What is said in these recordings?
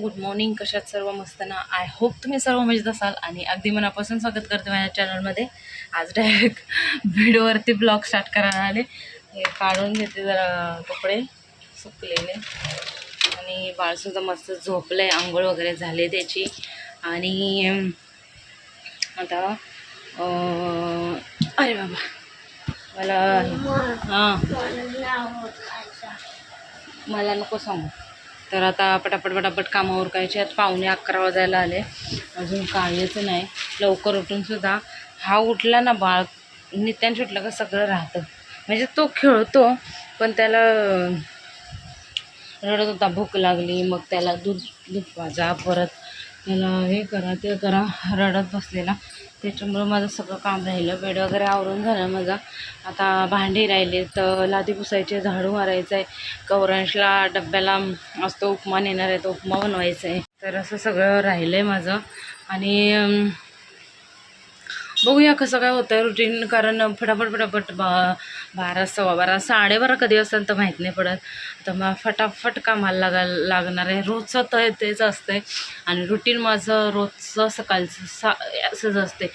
Good morning कशात सर्व मस्त ना? आय होप तुम्ही सर्व मजेत असाल आणि अगदी मनापासून स्वागत करते माझ्या चॅनलमध्ये आज डायरेक्ट व्हिडिओवरती ब्लॉग स्टार्ट करायला आले. हे काढून घेते जरा कपडे सुकलेले. आणि बाळसुद्धा मस्त झोपलं आहे आंघोळ वगैरे झाले त्याची. आणि आता अरे बाबा मला हां. मला नको सांगू. तर आता पटापट पटापट कामावर उरकायचे आहेत. पाहुणे अकरा वाजायला आले. अजून काहीच नाही. लवकर उठून सुद्धा हा उठला ना बाळ नित्यान सुटलं का सगळं राहतं. म्हणजे तो खेळतो पण त्याला रडत होता भूक लागली. मग त्याला दूध दूध वाजा परत त्याला हे करा ते करा रडत बसलेला. त्याच्यामुळं माझं सगळं काम राहिलं. बेड वगैरे आवरून झालं माझा. आता भांडी राहिले तर लादी पुसायचे झाडू मारायचं आहे कवरांशला डब्याला असतो उपमा नेणार आहे तो उपमा बनवायचा आहे तर असं सगळं राहिलं आहे माझं. आणि बघूया कसं काय होतं रुटीन कारण फटाफट फटाफट बा बारा सव्वा बारा साडेबारा कधी असतं तर माहीत नाही पडत. तर मग फटाफट कामाला लागा लागणार आहे. रोजचं तर तेच असते आणि रुटीन माझं रोजचं सकाळचं सा असंच असते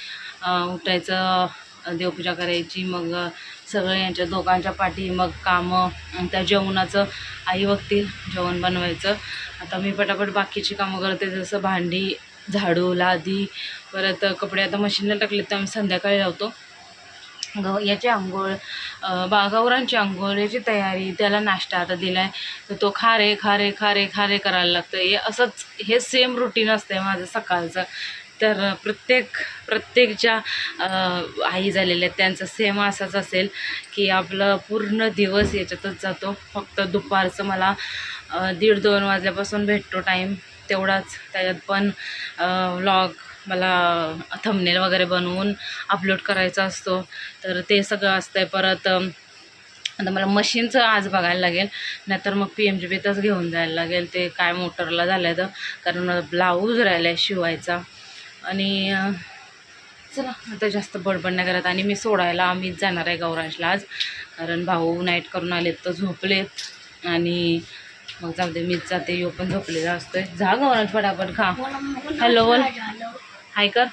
उठायचं देवपूजा करायची मग सगळे सगळं यांच्या दोघांच्या पाठी मग कामं त्या जेवणाचं आई बघतील जेवण बनवायचं. आता मी पटापट बाकीची कामं करते जसं भांडी झाडू लादी परत कपडे आता मशीनला टाकले तर आम्ही संध्याकाळी लावतो. गव याची आंघोळ बागावरांची आंघोळ याची तयारी त्याला नाश्ता आता दिला आहे तर तो खारे खारे खारे खारे करायला लागतं. हे असंच हे सेम रुटीन असतं आहे माझं सकाळचं. तर प्रत्येक प्रत्येक ज्या आई झालेल्या आहेत त्यांचं सेम असंच असेल की आपलं पूर्ण दिवस याच्यातच जातो. फक्त दुपारचं मला दीड दोन वाजल्यापासून भेटतो टाईम तेवढाच त्याच्यात पण व्लॉग मला थंबनेल वगैरे बनवून अपलोड करायचा असतो. तर ते सगळं असतं आहे परत आता मला मशीनचं आज बघायला लागेल. नाहीतर मग पी एम जी बीतच घेऊन जायला लागेल. ते काय मोटरला झालं आहे तर. कारण ब्लाऊज राहिला आहे शिवायचा. आणि चला आता जास्त बडबड नाही करत. आणि मी सोडायला आम्हीच जाणार आहे गौरांशला आज. कारण भाऊ नाईट करून आलेत तर झोपलेत. आणि मग जाऊ दे मीच जाते यो पण झोपलेला असतोय. जा गौरांश पटापट खा. हॅलो बोल. हाय कर.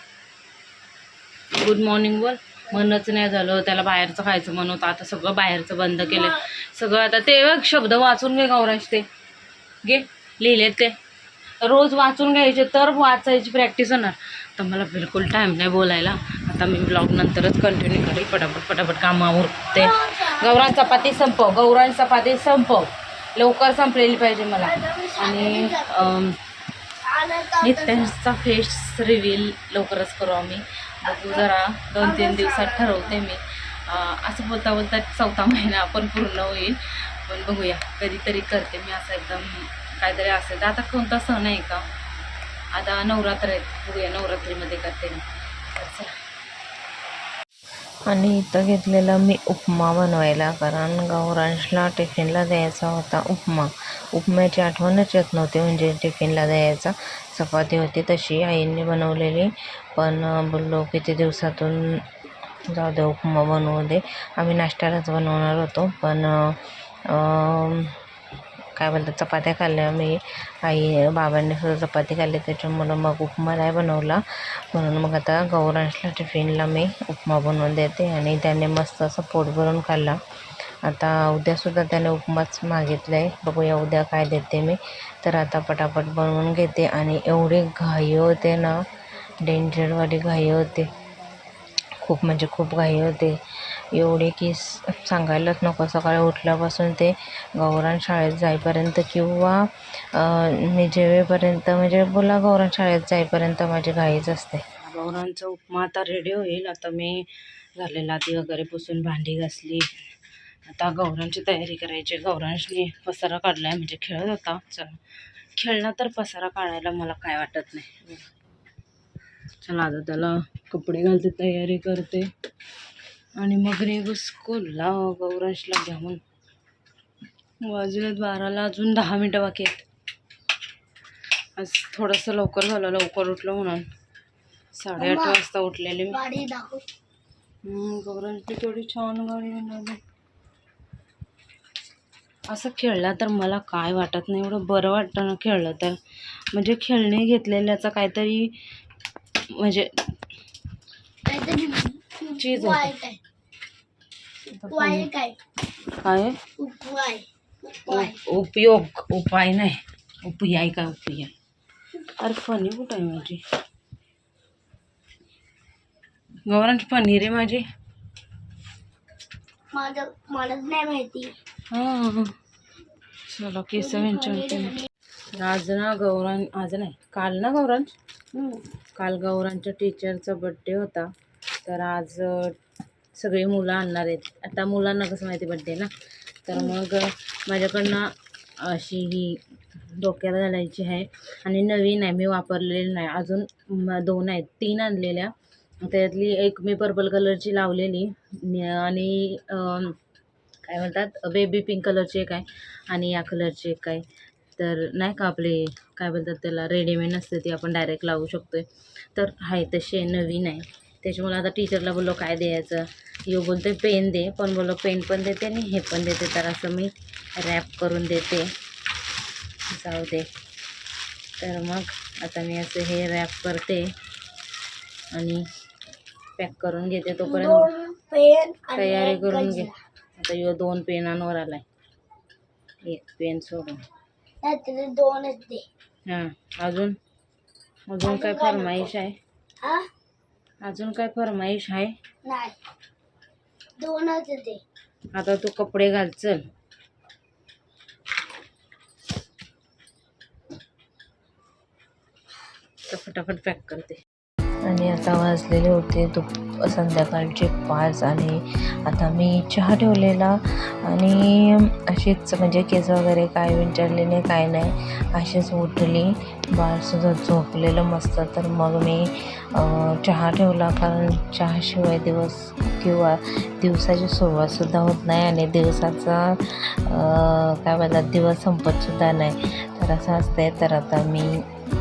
गुड मॉर्निंग बोल. म्हणच नाही झालं त्याला बाहेरचं खायचं म्हणून होतं आता सगळं बाहेरचं बंद केलं सगळं आता ते शब्द वाचून घे गौरांश ते. घे लिहिलेत ते. रोज वाचून घ्यायचे तर वाचायची प्रॅक्टिस होणार. तर मला बिलकुल टाईम नाही बोलायला. आता मी ब्लॉग नंतरच कंटिन्यू करेल पटापट पटापट कामावर ते गौरांश चपाती संपव गौरांश चपाती संपव. लवकर संपलेली पाहिजे मला. आणि नित्यांचा फेस रिव्हील लवकरच करू आम्ही. बघू जरा दोन तीन दिवसात ठरवते मी. असं बोलता बोलता चौथा महिना पण पूर्ण होईल. पण बघूया कधीतरी करते मी असं एकदम काहीतरी असेल. तर आता कोणता सण आहे का? आता नवरात्र आहेत. बघूया नवरात्रीमध्ये करते मी. आणि इथं घेतलेला मी उपमा बनवायला कारण गौरांशला टिफिनला द्यायचा होता उपमा. उपम्याची आठवणच येत नव्हती म्हणजे टिफिनला द्यायचा. चपाती होती तशी आईंनी बनवलेली. पण बोललो किती दिवसातून जाऊ दे उपमा बनवू दे. आम्ही नाश्त्यालाच बनवणार होतो पण काय बोलतात चपात्या खाल्ल्या. मी आई बाबांनी सुद्धा चपाती खाल्ली त्याच्यामुळं मग उपमा नाही बनवला. म्हणून मग आता गौरांशला टिफिनला मी उपमा बनवून देते आणि त्याने मस्त असं पोट भरून खाल्ला. आता उद्यासुद्धा त्याने उपमाच मागितला आहे बघूया उद्या काय देते मी. तर आता पटापट बनवून घेते आणि एवढी घाई होते ना डेंजरवाली घाई होते. खूप म्हणजे खूप घाई होते. एवढे की सांगायलाच नको. सकाळी उठल्यापासून ते गौराण शाळेत जाईपर्यंत किंवा मी जेवेपर्यंत म्हणजे बोला गौराण शाळेत जाईपर्यंत माझी घाईच असते. गौरांचा उपमा आता रेडी होईल. आता मी झाले लादी वगैरे पुसून भांडी घासली. आता गौरांची तयारी करायची. गौरांशने पसारा काढलाय म्हणजे खेळत होता. चला. खेळला तर पसारा काढायला मला काय वाटत नाही. चला आता त्याला कपडे घालते तयारी करते. आणि मग निघू स्कूलला गौरांशला घेऊन. वाजलेत बाराला अजून दहा मिनटं बाकी आहेत. आज थोडंसं लवकर झालं लवकर उठलं म्हणून. साडेआठ वाजता उठलेले मी. गौरांची तेवढी छान गाडी बनवली. असं खेळला तर मला काय वाटत नाही एवढं बरं वाटतं ना खेळलं तर. म्हणजे खेळणे घेतलेल्याचा काहीतरी म्हणजे चीज होते. काय उपाय. काय? काय? उपाय. उपाय. उप- उपयोग. उपाय नाही. उपयाय काय उपयाय अरे फणी कुठं आहे माझी? गौरांची पनीर आहे माझी. माझं मलाच नाही माहिती. हां. चला केस विंचरते आज ना गौरांग आज नाही. काल ना हम्म. काल गौरांच्या टीचरचा बड्डे होता. तर आज सगळी मुलं आणणार आहेत. आता मुलांना कसं माहिती बड्डे ना तर मग अ, माझ्याकडनं अशी ही डोक्याला घालायची आहे. आणि नवीन आहे मी वापरलेली नाही. अजून दोन आहेत. तीन आणलेल्या. त्यातली एक मी पर्पल कलरची लावलेली. आणि काय म्हणतात? बेबी पिंक कलरची एक आहे. आणि या कलरची एक आहे. तर नाही का आपले काय बोलतात त्याला रेडीमेड नसते ती आपण डायरेक्ट लावू शकतो तर आहे तशी आहे, नवीन आहे. त्याच्यामुळे आता टीचरला बोललो काय द्यायचं? यो बोलते पेन दे. पण बोललो पेन पण देते आणि हे पण देते तर असं मी रॅप करून देते. जाऊ दे. तर मग आता मी असं हे रॅप करते आणि पॅक करून घेते तोपर्यंत तयारी करून घे. आता यो दोन पेनांवर आलाय. एक पेन सोडून. दोनच दे. हां अजून? अजून काय फरमाईश आहे? हा? अजून काय फरमाईश आहे? नाही. दोनच दे आता तू कपडे घाल चल. तर फटाफट पॅक करते. आणि आता वाजलेले होते दुप संध्याकाळचे पाच आणि आता मी चहा ठेवलेला आणि अशीच म्हणजे केस वगैरे काय विचारले नाही काय नाही अशीच उठली. बाळसुद्धा झोपलेलं मस्त. तर मग मी चहा ठेवला. कारण चहाशिवाय दिवस किंवा दिवसाची सुरुवातसुद्धा होत नाही आणि दिवसाचा काय म्हणतात दिवस संपतसुद्धा नाही. तर असं असते तर आता मी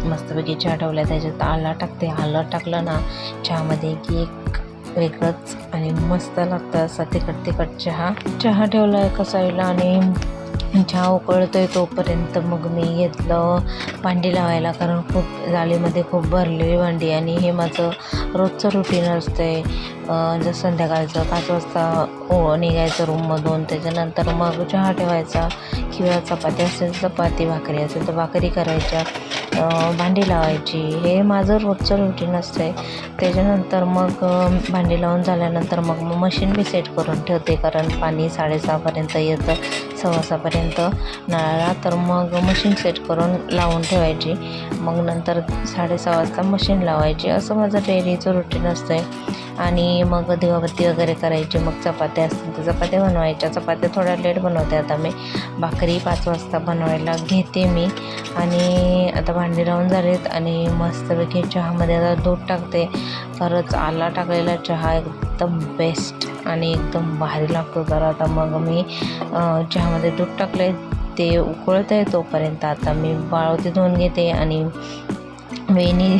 मस्तपैकी चहा ठेवला त्याच्यात आला टाकते. आलं टाकलं ना चहामध्ये की एक वेगळंच आणि मस्त लागतं असा तिखट तिखट चहा. चहा ठेवला एका साईडला आणि चहा उकळतोय तोपर्यंत मग मी घेतलं भांडी लावायला कारण खूप जाळीमध्ये खूप भरलेली भांडी आणि हे माझं रोजचं रुटीन असतं आहे जसं संध्याकाळचं पाच वाजता ओ निघायचं रूममधून त्याच्यानंतर मग चहा ठेवायचा. किंवा चपाती असेल चपाती भाकरी असेल तर भाकरी करायच्या. भांडी लावायची. हे माझं रोजचं रुटीन असतं आहे त्याच्यानंतर मग भांडी लावून झाल्यानंतर मग मग मशीन बी सेट करून ठेवते. कारण पाणी साडेसहापर्यंत येतं सव्वा सहापर्यंत नळाला. तर मग मशीन सेट करून लावून ठेवायची. मग नंतर साडेसहा वाजता मशीन लावायची. असं माझं डेलीचं रुटीन असतं आहे आणि मग देवाबत्ती वगैरे करायची मग चपात्या असतील तर चपात्या बनवायच्या. चपात्या थोड्या लेट बनवते आता मी. भाकरी पाच वाजता बनवायला घेते मी. आणि आता भांडी लावून झालीत आणि मस्तपैकी चहामध्ये आता दूध टाकते. खरंच आला टाकलेला चहा एकदम बेस्ट आणि एकदम भारी लागतो. तर आता मग मी चहामध्ये दूध टाकले ते उकळत आहे तोपर्यंत आता मी बाळवती धुवून घेते आणि वेणी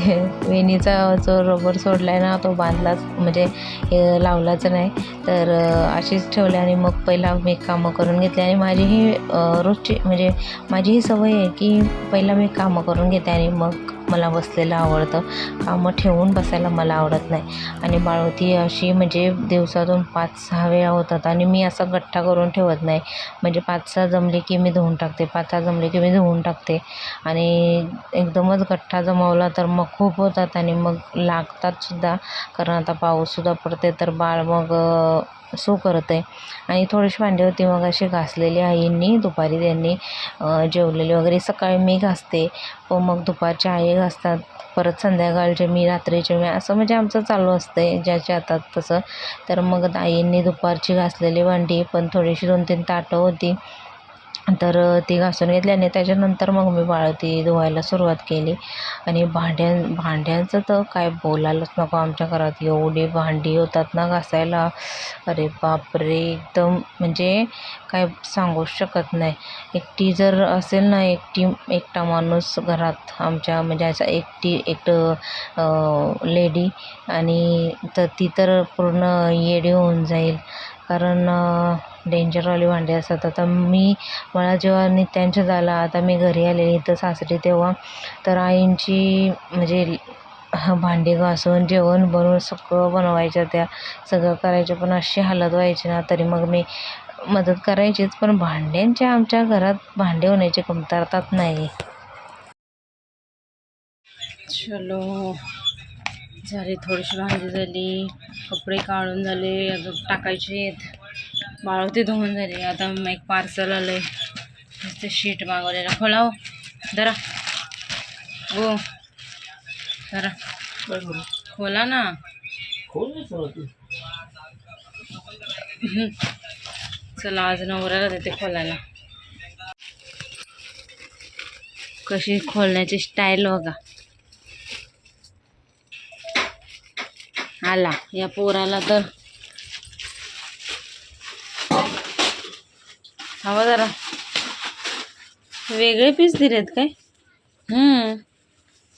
वेणीचा जो रबर सोडला आहे ना तो बांधलाच म्हणजे लावलाच नाही. तर अशीच ठेवली आणि मग पहिला मी कामं करून घेतली. आणि माझी ही रोजची म्हणजे माझी ही सवय आहे की पहिला मी कामं करून घेते आणि मग मला बसलेलं आवडतं. कामं ठेवून बसायला मला आवडत नाही. आणि बाळवती अशी म्हणजे दिवसातून पाच सहा वेळा होतात आणि मी असं गठ्ठा करून ठेवत नाही. म्हणजे पाच सहा जमले की मी धुवून टाकते पाच सहा जमले की मी धुवून टाकते. आणि एकदमच गठ्ठा जमवला तर मग खूप होतात आणि मग लागतात सुद्धा. कारण आता पाऊससुद्धा पडते तर बाळ मग सो करत आहे. आणि थोडीशी भांडी होती मग अशी घासलेली आईंनी दुपारी त्यांनी जेवलेले जेवलेली वगैरे. सकाळी मी घासते व मग दुपारच्या आई घासतात. परत संध्याकाळचे मी रात्रीचे मी असं म्हणजे आमचं चालू असतं ज्याच्या हातात तसं. तर मग आईंनी दुपारची घासलेली भांडी पण थोडीशी दोन तीन ताटं होती. तर ती घासून घेतल्याने आणि त्याच्यानंतर मग मी बाळती धुवायला सुरुवात केली. आणि भांड्यां भांड्यांचं तर काय बोलायलाच नको आमच्या घरात. एवढी भांडी होतात ना घासायला. अरे बापरे! एकदम म्हणजे काय सांगूच शकत नाही. एकटी जर असेल ना एकटी एकटा माणूस घरात आमच्या म्हणजे असं एकटी एकटं लेडी आणि तर ती तर पूर्ण येडी होऊन जाईल. कारण डेंजरवाली भांडी असतात. आता मी मला जेव्हा नित्यांश झाला आता मी घरी आलेली इथं सासरी तेव्हा तर आईंची म्हणजे भांडी घासून जेवण बनवून सगळं बनवायच्या त्या सगळं करायच्या पण अशी हालत व्हायची ना तरी मग मी मदत करायचीच पण भांड्यांच्या आमच्या घरात भांडे होण्याची कमतरताच नाही. चलो. झाली थोडीशी भांडी झाली कपडे काढून झाले अजून टाकायचे आहेत. माळवती धुवून झाली. आता मग एक पार्सल आलं आहे ते शीट मागवलेलं खोलाव जरा हो जरा खोला ना. चला आज नवऱ्याला देते खोलायला. कशी खोलण्याची स्टाईल बघा. आला. या पोराला तर. हवा जरा. वेगळे पीस दिलेत काय? हम्म.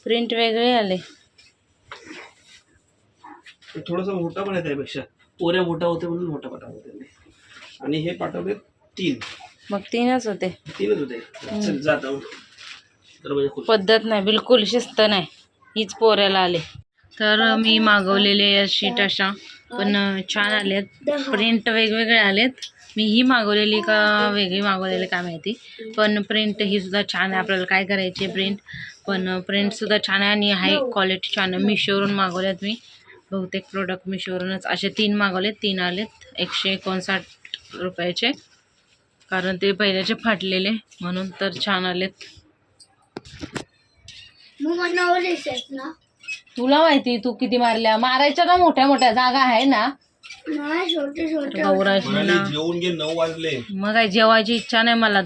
प्रिंट वेगळे आले. थोडासा मोठा पण आहे त्यापेक्षा. पोऱ्या मोठा होते म्हणून मोठा पाठवला त्यांनी. आणि हे पाठवले तीन. मग तीनच होते. तीनच होते. चल जात पद्धत नाही बिलकुल शिस्त नाही. हीच पोऱ्याला आले. तर मी मागवलेले शीट अशा. पण छान आलेत. प्रिंट वेगवेगळे आलेत. मी ही मागवलेली का वेगळी मागवलेली काय माहिती. पण प्रिंट ही सुद्धा छान आहे. आपल्याला काय करायची प्रिंट पण प्रिंट सुद्धा छान आहे आणि हाय क्वालिटी छान आहे. मिशोवरून मागवल्यात मी. बहुतेक प्रोडक्ट मिशोवरूनच. असे तीन मागवले तीन आलेत. एकशे एकोणसाठ रुपयाचे. कारण ते पहिल्याचे फाटलेले. म्हणून तर छान आलेत. तुला माहिती तू किती मारल्या? मारायच्या का मोठ्या मोठ्या? जागा आहे ना. नाही छोटे छोटे गौराशीला जेवून घे नऊ वाजले. मग काय जेवायची इच्छा नाही मला.